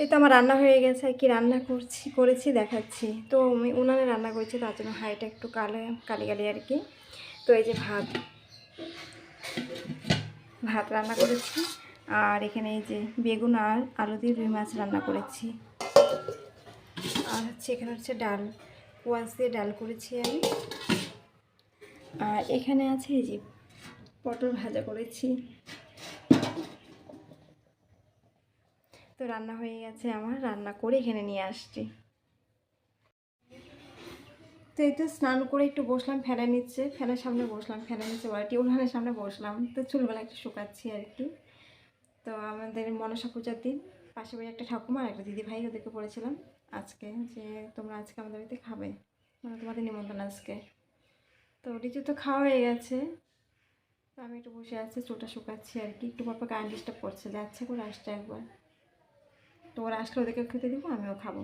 এই তো আমার রান্না হয়ে গেছে, কি রান্না করছি, করেছি, দেখাচ্ছি। তো আমি উনানে রান্না করেছি, তার জন্য হাইটা একটু কালে, কালি কালি আর কি। তো এই যে ভাত ভাত রান্না করেছি, আর এখানে এই যে বেগুন আর আলু দিয়ে রুই মাছ রান্না করেছি। আর হচ্ছে এখানে হচ্ছে ডাল কোয়াশ দিয়ে ডাল করেছি আমি। আর এখানে আছে এই যে পটল ভাজা করেছি। তো রান্না হয়ে গেছে আমার, রান্না করে এখানে নিয়ে আসছি। তো এই তো স্নান করে একটু বসলাম, ফ্যানের নিচ্ছে ফ্যানের সামনে বসলাম, ফ্যানের নিচে বা টিউবওয়েলের সামনে বসলাম। তো চুলবেলা একটু শুকাচ্ছি আর কি। তো আমাদের মনসা পূজার দিন পাশে বাড়ি একটা ঠাকুমা একটা দিদি ভাই ওদেরকে বলেছিলাম আজকে যে, তোমরা আজকে আমাদের বাড়িতে খাবে মানে তোমাদের নিমন্ত্রণ আজকে। তো রিচু তো খাওয়া হয়ে গেছে। তো আমি একটু বসে আছি চুলটা শুকাচ্ছি আর কি। একটু পরপর কারেন্ট ডিস্টার্ব করছে, যাচ্ছে করে আসছে একবার। তো ওরা আসলে ওদেরকে খেতে দিব আমিও খাব।